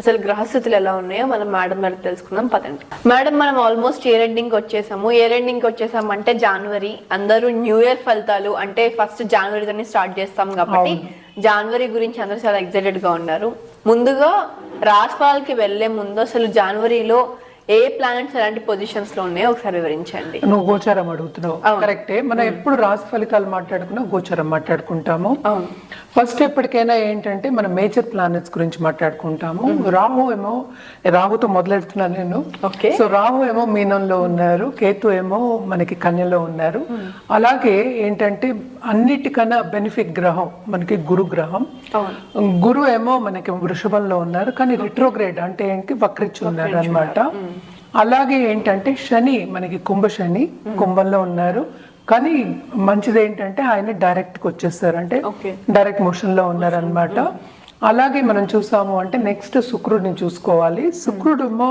అసలు గ్రహస్థితులు ఎలా ఉన్నాయో మనం మేడం గారికి తెలుసుకుందాం పదండి. మేడం మనం ఆల్మోస్ట్ ఇయర్ ఎండింగ్ వచ్చేసాము. ఇయర్ ఎండింగ్ వచ్చేసాము అంటే జనవరి అందరూ న్యూ ఇయర్ ఫలితాలు అంటే ఫస్ట్ జనవరితోనే స్టార్ట్ చేస్తాం కాబట్టి జనవరి గురించి అందరూ చాలా ఎక్సైటెడ్గా ఉన్నారు. ముందుగా రాశిఫలాలకి వెళ్ళే ముందు అసలు జనవరిలో ఏ ప్లానెట్స్ ఎలాంటి పొజిషన్స్లో ఉన్నాయో ఒకసారి వివరించండి. నువ్వు గోచారం అడుగుతున్నావు. కరెక్టే మనం ఎప్పుడు రాశి ఫలితాలు మాట్లాడుకున్నా గోచారం మాట్లాడుకుంటాము. ఫస్ట్ ఎప్పటికైనా ఏంటంటే మనం మేజర్ ప్లానెట్స్ గురించి మాట్లాడుకుంటాము. రాహు ఏమో రాహుతో మొదలెడుతున్నాను నేను. ఓకే. సో రాహు ఏమో మీనంలో ఉన్నారు కేతు ఏమో మనకి కన్యలో ఉన్నారు. అలాగే ఏంటంటే అన్నిటికన్నా బెనిఫిట్ గ్రహం మనకి గురు గ్రహం. గురు ఏమో మనకి వృషభంలో ఉన్నారు కానీ రిట్రోగ్రేడ్ అంటే ఏంటి? వక్రించి ఉన్నారు అనమాట అలాగే ఏంటంటే శని మనకి కుంభ శని కుంభంలో ఉన్నారు. కానీ మంచిది ఏంటంటే ఆయన డైరెక్ట్కి వచ్చేస్తారు అంటే డైరెక్ట్ మోషన్లో ఉన్నారు అనమాట అలాగే మనం చూసాము అంటే నెక్స్ట్ శుక్రుడిని చూసుకోవాలి. శుక్రుడు ఏమో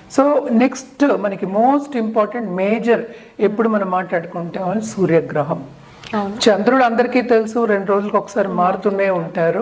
సో నెక్స్ట్ మనకి మోస్ట్ ఇంపార్టెంట్ మేజర్ ఎప్పుడు మనం మాట్లాడుకుంటాం సూర్యగ్రహం. చంద్రుడు అందరికీ తెలుసు రెండు రోజులకు ఒకసారి మారుతూనే ఉంటారు.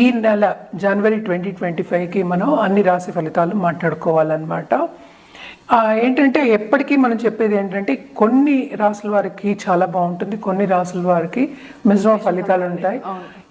ఈ నెల జనవరి ట్వంటీ ట్వంటీ ఫైవ్కి మనం అన్ని రాశి ఫలితాలు మాట్లాడుకోవాలన్నమాట. ఏంటంటే ఎప్పటికీ మనం చెప్పేది ఏంటంటే కొన్ని రాసుల వారికి చాలా బాగుంటుంది కొన్ని రాసుల వారికి మిశ్రమ ఫలితాలు ఉంటాయి.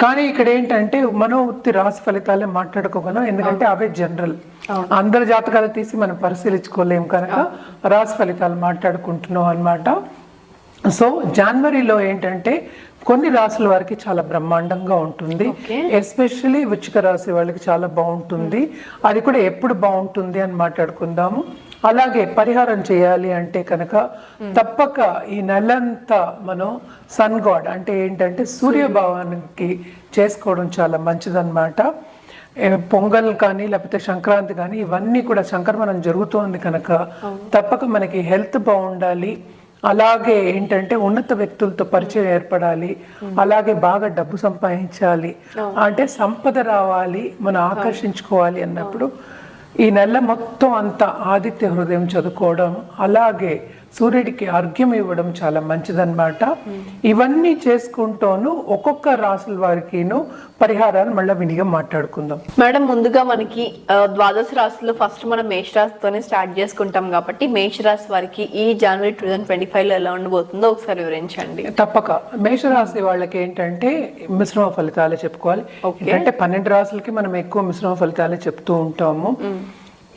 కానీ ఇక్కడ ఏంటంటే మనం ఉత్తి రాశి ఫలితాలే మాట్లాడుకోగలం ఎందుకంటే అవే జనరల్. అందరి జాతకాలు తీసి మనం పరిశీలించుకోలేం కనుక రాశి ఫలితాలు మాట్లాడుకుంటున్నాం అన్నమాట. సో జనవరిలో ఏంటంటే కొన్ని రాసుల వారికి చాలా బ్రహ్మాండంగా ఉంటుంది. Okay. ఎస్పెషల్లీ వృచ్చిక రాశి వాళ్ళకి చాలా బాగుంటుంది. అది కూడా ఎప్పుడు బాగుంటుంది అని మాట్లాడుకుందాము. అలాగే పరిహారం చేయాలి అంటే కనుక తప్పక ఈ నెలంతా మనం సన్ గాడ్ అంటే ఏంటంటే సూర్యభావానికి చేసుకోవడం చాలా మంచిదన్నమాట. పొంగల్ కానీ లేకపోతే సంక్రాంతి కానీ ఇవన్నీ కూడా సంక్రమణం జరుగుతోంది కనుక తప్పక మనకి హెల్త్ బాగుండాలి. అలాగే ఏంటంటే ఉన్నత వ్యక్తులతో పరిచయం ఏర్పడాలి. అలాగే బాగా డబ్బు సంపాదించాలి. అంటే సంపద రావాలి. మనం ఆకర్షించుకోవాలి అన్నప్పుడు ఈ నెల మొత్తం అంతా ఆదిత్య హృదయం చదువుకోవడం అలాగే సూర్యుడికి అర్ఘ్యం ఇవ్వడం చాలా మంచిదన్నమాట. ఇవన్నీ చేసుకుంటూను ఒక్కొక్క రాసుల వారికిను పరిహారాలు మళ్ళీ వినిగా మాట్లాడుకుందాం. మేడం ముందుగా మనకి ద్వాదశ రాశిలో ఫస్ట్ మనం మేష రాశితోనే స్టార్ట్ చేసుకుంటాం కాబట్టి మేష రాశి వారికి ఈ జనవరి టూ థౌసండ్ ట్వంటీ ఫైవ్లో ఎలా ఉండబోతుందో ఒకసారి వివరించండి. తప్పక. మేషరాశి వాళ్ళకి ఏంటంటే మిశ్రమ ఫలితాలే చెప్పుకోవాలి. అంటే పన్నెండు రాసులకి మనం ఎక్కువ మిశ్రమ ఫలితాలే చెప్తూ ఉంటాము.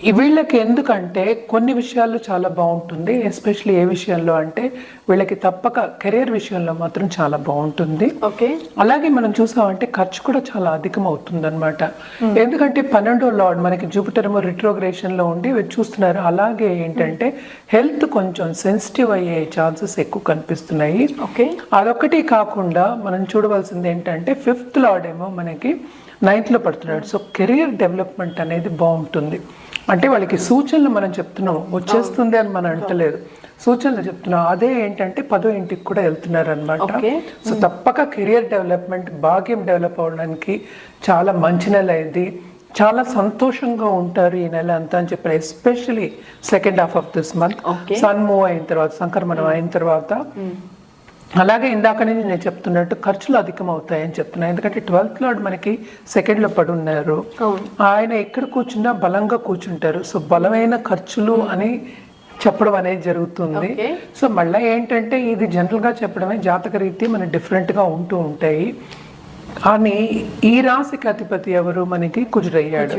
వీళ్ళకి ఎందుకంటే కొన్ని విషయాల్లో చాలా బాగుంటుంది ఎస్పెషల్లీ ఏ విషయంలో అంటే వీళ్ళకి తప్పక కెరీర్ విషయంలో మాత్రం చాలా బాగుంటుంది. ఓకే. అలాగే మనం చూసామంటే ఖర్చు కూడా చాలా అధికం అవుతుంది అనమాట ఎందుకంటే పన్నెండో లార్డ్ మనకి జూపిటర్ రిట్రోగ్రేషన్లో ఉండి చూస్తున్నారు. అలాగే ఏంటంటే హెల్త్ కొంచెం సెన్సిటివ్ అయ్యే ఛాన్సెస్ ఎక్కువ కనిపిస్తున్నాయి. ఓకే. అదొకటి కాకుండా మనం చూడవలసింది ఏంటంటే ఫిఫ్త్ లార్డ్ ఏమో మనకి నైన్త్లో పడుతున్నాడు. సో కెరియర్ డెవలప్మెంట్ అనేది బాగుంటుంది. అంటే వాళ్ళకి సూచనలు మనం చెప్తున్నాం వచ్చేస్తుంది అని మనం అంటలేదు. సూచనలు చెప్తున్నాం. అదే ఏంటంటే పదో ఇంటికి కూడా వెళ్తున్నారు అనమాట. సో తప్పక కెరియర్ డెవలప్మెంట్ భాగ్యం డెవలప్ అవ్వడానికి చాలా మంచి నెల ఇది. చాలా సంతోషంగా ఉంటారు ఈ నెల అంతా అని చెప్పారు especially second half of this month. Sun move అయిన తర్వాత సంక్రమణం అయిన తర్వాత అలాగే ఇందాక నుంచి నేను చెప్తున్నట్టు ఖర్చులు అధికం అవుతాయని చెప్తున్నాను ఎందుకంటే ట్వెల్త్ లార్డ్ మనకి సెకండ్లో పడి ఉన్నారు. ఆయన ఎక్కడ కూర్చున్నా బలంగా కూర్చుంటారు. సో బలమైన ఖర్చులు అని చెప్పడం అనేది జరుగుతుంది. సో మళ్ళీ ఏంటంటే ఇది జనరల్గా చెప్పడమే జాతక రీతి మన డిఫరెంట్గా ఉంటూ ఉంటాయి. కానీ ఈ రాశికి అధిపతి ఎవరు మనకి కుజుడయ్యాడు.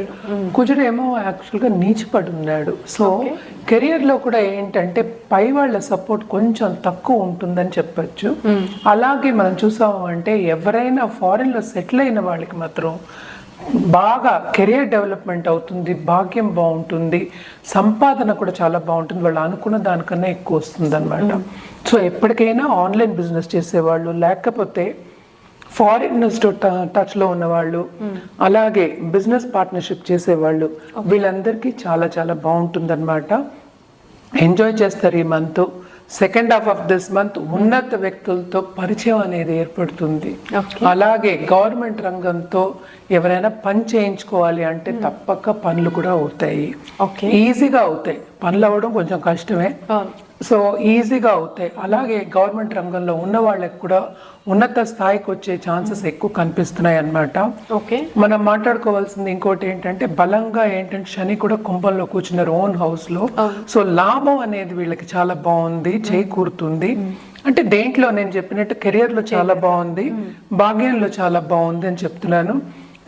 కుజుడేమో యాక్చువల్గా నీచిపడి ఉన్నాడు సో కెరియర్లో కూడా ఏంటంటే పై వాళ్ళ సపోర్ట్ కొంచెం తక్కువ ఉంటుందని చెప్పొచ్చు. అలాగే మనం చూసాము అంటే ఎవరైనా ఫారెన్లో సెటిల్ అయిన వాళ్ళకి మాత్రం బాగా కెరియర్ డెవలప్మెంట్ అవుతుంది భాగ్యం బాగుంటుంది సంపాదన కూడా చాలా బాగుంటుంది వాళ్ళు అనుకున్న దానికన్నా ఎక్కువ వస్తుంది అనమాట సో ఎప్పటికైనా ఆన్లైన్ బిజినెస్ చేసేవాళ్ళు లేకపోతే ఫారినర్స్తో టచ్లో ఉన్న వాళ్ళు అలాగే బిజినెస్ పార్ట్నర్షిప్ చేసేవాళ్ళు వీళ్ళందరికీ చాలా చాలా బాగుంటుంది ఎంజాయ్ చేస్తారు ఈ month. Second half of this month ఉన్నత వ్యక్తులతో పరిచయం అనేది ఏర్పడుతుంది. అలాగే గవర్నమెంట్ రంగంతో ఎవరైనా పని చేయించుకోవాలి అంటే తప్పక పనులు కూడా అవుతాయి. ఓకే ఈజీగా అవుతాయి. పనులు అవ్వడం కొంచెం కష్టమే. సో ఈజీగా అవుతాయి. అలాగే గవర్నమెంట్ రంగంలో ఉన్న వాళ్ళకి కూడా ఉన్నత స్థాయికి వచ్చే ఛాన్సెస్ ఎక్కువ కనిపిస్తున్నాయి అన్నమాట. ఓకే. మనం మాట్లాడుకోవాల్సింది ఇంకోటి ఏంటంటే బలంగా ఏంటంటే శని కూడా కుంభంలో కూర్చున్నారు ఓన్ హౌస్లో సో లాభం అనేది వీళ్ళకి చాలా బాగుంది చేకూరుతుంది. అంటే దేంట్లో నేను చెప్పినట్టు కెరియర్లో చాలా బాగుంది భాగ్యంలో చాలా బాగుంది అని చెప్తున్నాను.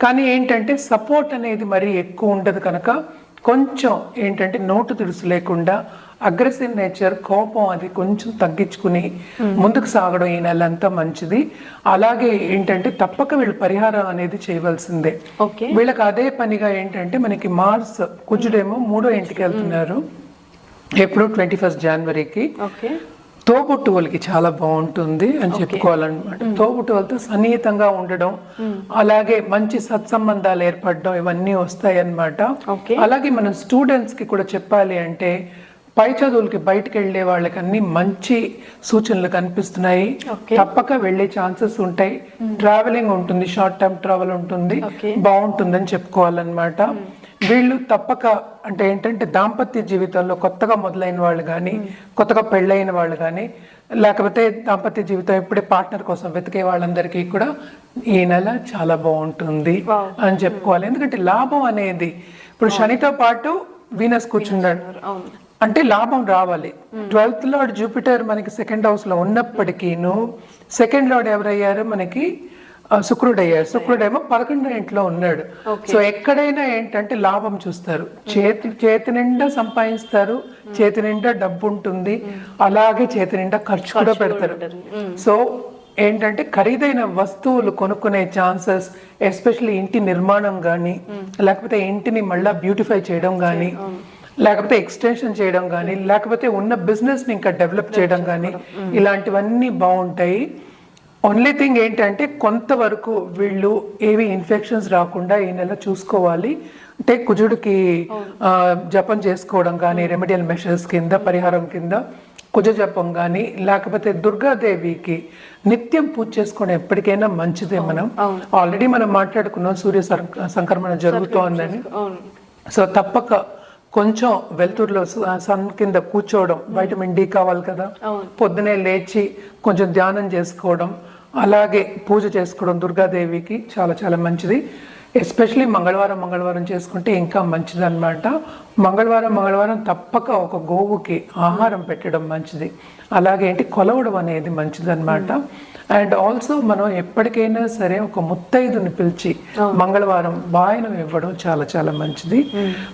కానీ ఏంటంటే సపోర్ట్ అనేది మరి ఎక్కువ ఉండదు కనుక కొంచెం ఏంటంటే నోటు తుడుసు లేకుండా అగ్రెసివ్ నేచర్ కోపం అది కొంచెం తగ్గించుకుని ముందుకు సాగడం ఈ నెల అంతా మంచిది. అలాగే ఏంటంటే తప్పక వీళ్ళు పరిహారం అనేది చేయవలసిందే. వీళ్ళకి అదే పనిగా ఏంటంటే మనకి మార్స్ కుజుడేమో మూడో ఇంటికి వెళ్తున్నారు. ఎప్పుడు ట్వంటీ ఫస్ట్ జనవరికి. తోబుట్టువులకి చాలా బాగుంటుంది అని చెప్పుకోవాలన్నమాట. తోబుట్టువులతో సన్నిహితంగా ఉండడం అలాగే మంచి సత్సంబంధాలు ఏర్పడడం ఇవన్నీ వస్తాయి అన్నమాట. అలాగే మనం స్టూడెంట్స్కి కూడా చెప్పాలి అంటే పై చదువులకి బయటకు వెళ్ళే వాళ్ళకి అన్ని మంచి సూచనలు కనిపిస్తున్నాయి. తప్పక వెళ్ళే ఛాన్సెస్ ఉంటాయి. ట్రావెలింగ్ ఉంటుంది షార్ట్ టర్మ్ ట్రావెల్ ఉంటుంది. బాగుంటుందని చెప్పుకోవాలన్నమాట. వీళ్ళు తప్పక అంటే ఏంటంటే దాంపత్య జీవితంలో కొత్తగా మొదలైన వాళ్ళు కానీ కొత్తగా పెళ్ళైన వాళ్ళు కానీ లేకపోతే దాంపత్య జీవితం ఇప్పుడే పార్ట్నర్ కోసం వెతికే వాళ్ళందరికీ కూడా ఈ నెల చాలా బాగుంటుంది. అని చెప్పుకోవాలి. ఎందుకంటే లాభం అనేది ఇప్పుడు శనితో పాటు వీనస్ కూర్చున్నాడు అంటే లాభం రావాలి. ట్వెల్త్ లార్డ్ జూపిటర్ మనకి సెకండ్ హౌస్లో ఉన్నప్పటికీను సెకండ్ లార్డ్ ఎవరయ్యారు మనకి? శుక్రుడు అయ్యారు శుక్రుడు ఏమో పదకొండో ఇంట్లో ఉన్నాడు. సో ఎక్కడైనా ఏంటంటే లాభం చూస్తారు. చేతి చేతి నిండా సంపాదిస్తారు. చేతి నిండా డబ్బు ఉంటుంది అలాగే చేతి నిండా ఖర్చు కూడా పెడతారు. సో ఏంటంటే ఖరీదైన వస్తువులు కొనుక్కునే ఛాన్సెస్ ఎస్పెషల్లీ ఇంటి నిర్మాణం కానీ లేకపోతే ఇంటిని మళ్ళా బ్యూటిఫై చేయడం కానీ లేకపోతే ఎక్స్టెన్షన్ చేయడం కానీ లేకపోతే ఉన్న బిజినెస్ని ఇంకా డెవలప్ చేయడం కానీ ఇలాంటివన్నీ బాగుంటాయి. ఓన్లీ థింగ్ ఏంటంటే కొంతవరకు వీళ్ళు ఏవి ఇన్ఫెక్షన్స్ రాకుండా ఈ నెల చూసుకోవాలి. అంటే కుజుడికి జపం చేసుకోవడం కానీ రెమెడియల్ మెషర్స్ కింద పరిహారం కింద కుజ జపం కానీ లేకపోతే దుర్గాదేవికి నిత్యం పూజ చేసుకోవడం ఎప్పటికైనా మంచిదే మనం. ఆల్రెడీ మనం మాట్లాడుకున్నాం సూర్య సర్- సంక్రమణ జరుగుతోందని. సో తప్పక కొంచెం వెలుతురులో సన్ కింద కూర్చోవడం వైటమిన్ డి కావాలి కదా. పొద్దునే లేచి కొంచెం ధ్యానం చేసుకోవడం అలాగే పూజ చేసుకోవడం దుర్గాదేవికి చాలా చాలా మంచిది. ఎస్పెషలీ మంగళవారం మంగళవారం చేసుకుంటే ఇంకా మంచిది అనమాట మంగళవారం మంగళవారం తప్పక ఒక గోవుకి ఆహారం పెట్టడం మంచిది. అలాగే ఏంటి? కొలవడం అనేది మంచిది అనమాట అండ్ ఆల్సో మనం ఎప్పటికైనా సరే ఒక ముత్తైదుని పిలిచి మంగళవారం వాయనం ఇవ్వడం చాలా చాలా మంచిది.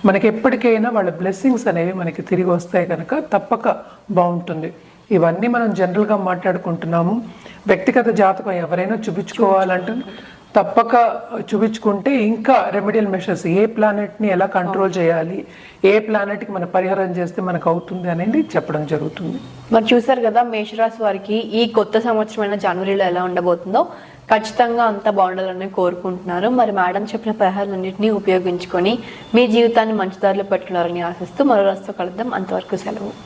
మనకి ఎప్పటికైనా వాళ్ళ బ్లెస్సింగ్స్ అనేవి మనకి తిరిగి వస్తాయి కనుక తప్పక బాగుంటుంది. ఇవన్నీ మనం జనరల్గా మాట్లాడుకుంటున్నాము. వ్యక్తిగత జాతకం ఎవరైనా చూపించుకోవాలంటే తప్పక చూపించుకుంటే ఇంకా రెమెడియల్ మెషర్స్ ఏ ప్లానెట్ని ఎలా కంట్రోల్ చేయాలి ఏ ప్లానెట్కి మన పరిహారం చేస్తే మనకు అవుతుంది అనేది చెప్పడం జరుగుతుంది. మరి చూసారు కదా మేషరాశి వారికి ఈ కొత్త సంవత్సరమైన జనవరిలో ఎలా ఉండబోతుందో ఖచ్చితంగా అంత బాగుండాలని కోరుకుంటున్నారు. మరి మేడం చెప్పిన పరిహారాలన్నింటినీ ఉపయోగించుకొని మీ జీవితాన్ని మంచి దారిలో పెట్టుకున్నారని ఆశిస్తూ మరో రాష్ట్రం కలుద్దాం. అంతవరకు సెలవు.